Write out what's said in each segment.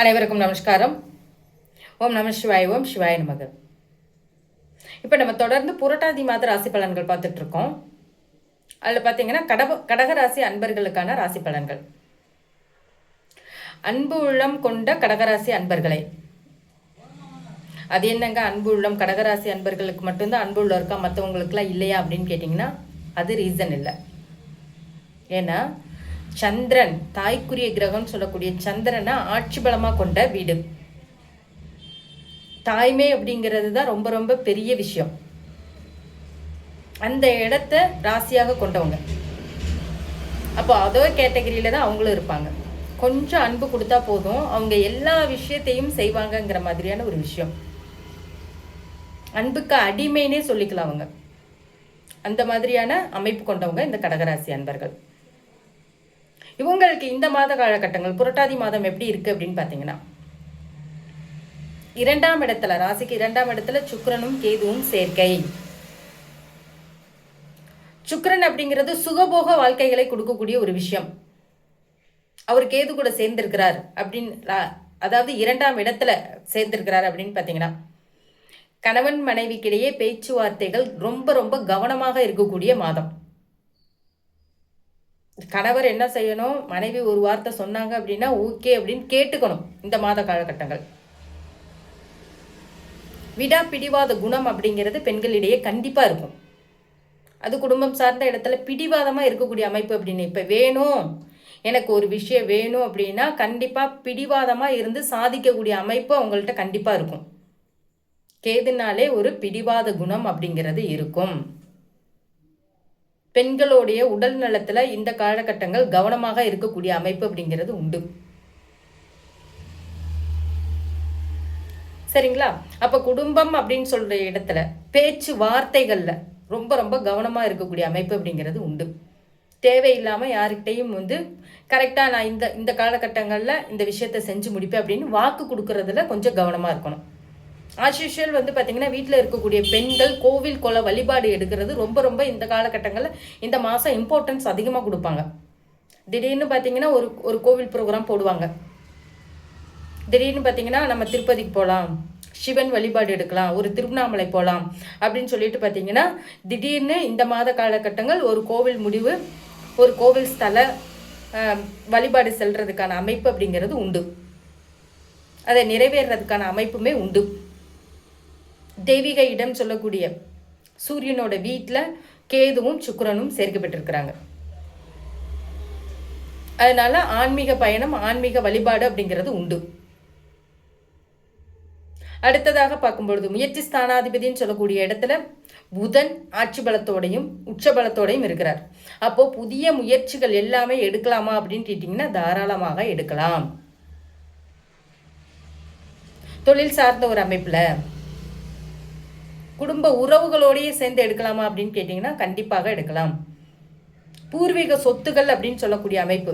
அனைவருக்கும் நமஸ்காரம். ஓம் நம சிவாய் ஓம் சிவாய நமக. இப்போ நம்ம தொடர்ந்து புரட்டாதி மாத ராசி பலன்கள் பார்த்துட்டு இருக்கோம் அதில் பார்த்தீங்கன்னா கடக கடகராசி அன்பர்களுக்கான ராசி பலன்கள். அன்பு உள்ளம் கொண்ட கடகராசி அன்பர்களை. அது என்னங்க? அன்பு உள்ளம் கடகராசி அன்பர்களுக்கு மட்டும்தான் அன்பு உள்ள இருக்கா? மற்றவங்களுக்குலாம் இல்லையா அப்படின்னு கேட்டிங்கன்னா அது ரீசன் இல்லை. ஏன்னா சந்திரன் தாய்க்குரிய கிரகம்னு சொல்லக்கூடிய சந்திரனை ஆட்சி பலமாக கொண்ட வீடு. தாய்மை அப்படிங்கிறது தான் ரொம்ப ரொம்ப பெரிய விஷயம். அந்த இடத்த ராசியாக கொண்டவங்க. அப்போ அதோ கேட்டகரியில தான் அவங்களும் இருப்பாங்க. கொஞ்சம் அன்பு கொடுத்தா போதும். அவங்க எல்லா விஷயத்தையும் செய்வாங்கங்கிற மாதிரியான ஒரு விஷயம். அன்புக்கு அடிமைனே சொல்லிக்கலாம் அவங்க. அந்த மாதிரியான அமைப்பு கொண்டவங்க இந்த கடகராசி அன்பர்கள். இவங்களுக்கு இந்த மாத காலகட்டங்கள் புரட்டாதி மாதம் எப்படி இருக்கு அப்படின்னு பார்த்தீங்கன்னா இரண்டாம் இடத்துல ராசிக்கு இரண்டாம் இடத்துல சுக்கரனும் கேதுவும் சேர்க்கை. சுக்கரன் அப்படிங்கிறது சுகபோக வாழ்க்கைகளை கொடுக்கக்கூடிய ஒரு விஷயம். அவர் கேது கூட சேர்ந்திருக்கிறார் அப்படின்னு ரா- அதாவது இரண்டாம் இடத்துல சேர்ந்திருக்கிறார் அப்படின்னு பார்த்தீங்கன்னா கணவன் மனைவிக்கிடையே பேச்சுவார்த்தைகள் ரொம்ப ரொம்ப கவனமாக இருக்கக்கூடிய மாதம். கணவர் என்ன செய்யணும்? மனைவி ஒரு வார்த்தை சொன்னாங்க அப்படின்னா ஓகே அப்படின்னு கேட்டுக்கணும் இந்த மாத காலகட்டங்கள். விடா பிடிவாத குணம் அப்படிங்கிறது பெண்களிடையே கண்டிப்பாக இருக்கும். அது குடும்பம் சார்ந்த இடத்துல பிடிவாதமாக இருக்கக்கூடிய அமைப்பு அப்படின்னு இப்போ வேணும். எனக்கு ஒரு விஷயம் வேணும் அப்படின்னா கண்டிப்பாக பிடிவாதமாக இருந்து சாதிக்கக்கூடிய அமைப்பு அவங்கள்ட்ட கண்டிப்பாக இருக்கும். கேதுனாலே ஒரு பிடிவாத குணம் அப்படிங்கிறது இருக்கும். பெண்களுடைய உடல் நலத்துல இந்த காலகட்டங்கள் கவனமாக இருக்கக்கூடிய அமைப்பு அப்படிங்கிறது உண்டு. சரிங்களா? அப்ப குடும்பம் அப்படின்னு சொல்ற இடத்துல பேச்சு வார்த்தைகள்ல ரொம்ப ரொம்ப கவனமா இருக்கக்கூடிய அமைப்பு அப்படிங்கிறது உண்டு. தேவையில்லாம யார்கிட்டையும் வந்து கரெக்டாக நான் இந்த இந்த காலகட்டங்களில் இந்த விஷயத்த செஞ்சு முடிப்பேன் அப்படின்னு வாக்கு கொடுக்கறதுல கொஞ்சம் கவனமாக இருக்கணும். ஆஸ் யூஷுவல் வந்து பார்த்தீங்கன்னா வீட்டில் இருக்கக்கூடிய பெண்கள் கோவில் குல வழிபாடு எடுக்கிறது ரொம்ப ரொம்ப இந்த காலகட்டங்களில் இந்த மாதம் இம்பார்ட்டன்ஸ் அதிகமாக கொடுப்பாங்க. திடீர்னு பார்த்தீங்கன்னா ஒரு ஒரு கோவில் ப்ரோக்ராம் போடுவாங்க. திடீர்னு பார்த்தீங்கன்னா நம்ம திருப்பதிக்கு போகலாம் சிவன் வழிபாடு எடுக்கலாம் ஒரு திருவண்ணாமலை போகலாம் அப்படின்னு சொல்லிட்டு பார்த்தீங்கன்னா திடீர்னு இந்த மாத காலகட்டங்கள் ஒரு கோவில் முடிவு ஒரு கோவில் ஸ்தல வழிபாடு செல்றதுக்கான அமைப்பு அப்படிங்கிறது உண்டு. அதை நிறைவேறதுக்கான அமைப்புமே உண்டு. தெய்வீக இடம் சொல்லக்கூடிய சூரியனோட வீட்டில் கேதுவும் சுக்கரனும் சேர்க்கப்பட்டிருக்கிறாங்க. அதனால ஆன்மீக பயணம் ஆன்மீக வழிபாடு அப்படிங்கிறது உண்டு. அடுத்ததாக பார்க்கும்பொழுது முயற்சி ஸ்தானாதிபதின்னு சொல்லக்கூடிய இடத்துல புதன் ஆட்சி பலத்தோடையும் உச்ச பலத்தோடையும் இருக்கிறார். அப்போ புதிய முயற்சிகள் எல்லாமே எடுக்கலாமா அப்படின்னு கேட்டிங்கன்னா தாராளமாக எடுக்கலாம். தொழில் சார்ந்த ஒரு அமைப்பில் குடும்ப உறவுகளோடையே சேர்ந்து எடுக்கலாமா அப்படின்னு கேட்டிங்கன்னா கண்டிப்பாக எடுக்கலாம். பூர்வீக சொத்துகள் அப்படின்னு சொல்லக்கூடிய அமைப்பு.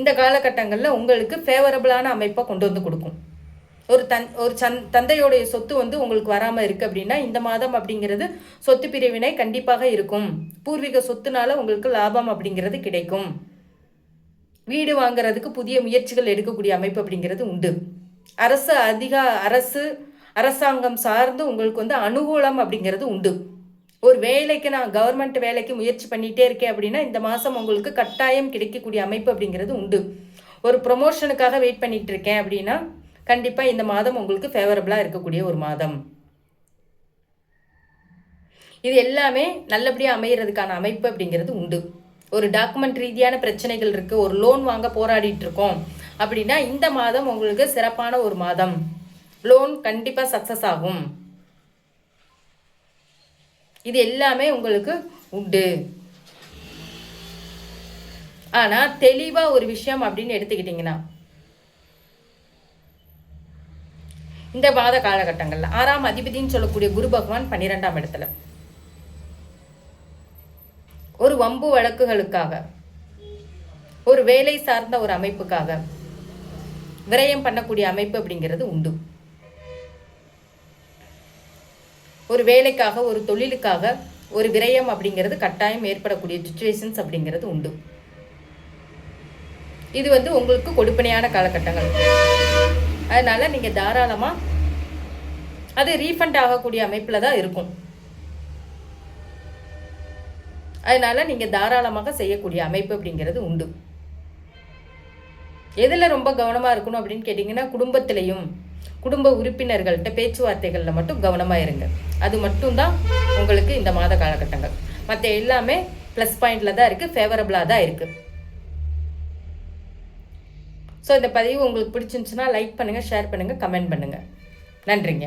இந்த காலகட்டங்களில் உங்களுக்கு ஃபேவரபிளான அமைப்பை கொண்டு வந்து கொடுக்கும். ஒரு தன் ஒரு சந் தந்தையோடைய சொத்து வந்து உங்களுக்கு வராமல் இருக்குது அப்படின்னா இந்த மாதம் அப்படிங்கிறது சொத்து பிரிவினை கண்டிப்பாக இருக்கும். பூர்வீக சொத்துனால உங்களுக்கு லாபம் அப்படிங்கிறது கிடைக்கும். வீடு வாங்குறதுக்கு புதிய முயற்சிகள் எடுக்கக்கூடிய அமைப்பு அப்படிங்கிறது உண்டு. அரசு அதிக அரசு அரசாங்கம் சார்ந்து உங்களுக்கு வந்து அனுகூலம் அப்படிங்கிறது உண்டு. ஒரு வேலைக்கு நான் கவர்மெண்ட் வேலைக்கு முயற்சி பண்ணிகிட்டே இருக்கேன் அப்படின்னா இந்த மாதம் உங்களுக்கு கட்டாயம் கிடைக்கக்கூடிய அமைப்பு அப்படிங்கிறது உண்டு. ஒரு ப்ரொமோஷனுக்காக வெயிட் பண்ணிகிட்டு இருக்கேன் அப்படின்னா கண்டிப்பாக இந்த மாதம் உங்களுக்கு ஃபேவரபுளாக இருக்கக்கூடிய ஒரு மாதம். இது எல்லாமே நல்லபடியாக அமைகிறதுக்கான அமைப்பு அப்படிங்கிறது உண்டு. ஒரு டாக்குமெண்ட் ரீதியான பிரச்சனைகள் இருக்குது ஒரு லோன் வாங்க போராடிட்டு இருக்கோம் அப்படின்னா இந்த மாதம் உங்களுக்கு சிறப்பான ஒரு மாதம். லோன் கண்டிப்பாக சக்ஸஸ் ஆகும். இது எல்லாமே உங்களுக்கு உண்டு. ஆனால் தெளிவாக ஒரு விஷயம் அப்படின்னு எடுத்துக்கிட்டிங்கன்னா இந்த வாத காலகட்டங்கள்ல ஆறாம் அதிபதின்னு சொல்லக்கூடிய குரு பகவான் பன்னிரெண்டாம் இடத்துல. ஒரு வம்பு வழக்குகளுக்காக ஒரு வேலை சார்ந்த ஒரு அமைப்புக்காக விரயம் பண்ணக்கூடிய அமைப்பு அப்படிங்கிறது உண்டு. ஒரு வேலைக்காக ஒரு தொழிலுக்காக ஒரு விரயம் அப்படிங்கிறது கட்டாயம் ஏற்படக்கூடிய சுச்சுவேஷன்ஸ் அப்படிங்கிறது உண்டு. இது வந்து உங்களுக்கு கொடுப்பனையான காலகட்டங்கள். அதனால் நீங்கள் தாராளமாக அது ரீஃபண்ட் ஆகக்கூடிய அமைப்பில் தான் இருக்கும். அதனால் நீங்கள் தாராளமாக செய்யக்கூடிய அமைப்பு அப்படிங்கிறது உண்டு. எதில் ரொம்ப கவனமாக இருக்கணும் அப்படின்னு கேட்டிங்கன்னா குடும்பத்திலையும் குடும்ப உறுப்பினர்கள்ட்ட பேச்சுவார்த்தைகளில் மட்டும் கவனமாக இருங்க. அது மட்டும்தான் உங்களுக்கு இந்த மாத காலகட்டங்கள். மற்ற எல்லாமே ப்ளஸ் பாயிண்டில் தான் இருக்குது ஃபேவரபுளாக தான் இருக்குது ஸோ இந்த பதிவு உங்களுக்கு பிடிச்சிருந்துச்சுன்னா லைக் பண்ணுங்கள் ஷேர் பண்ணுங்கள் கமெண்ட் பண்ணுங்கள் நன்றிங்க.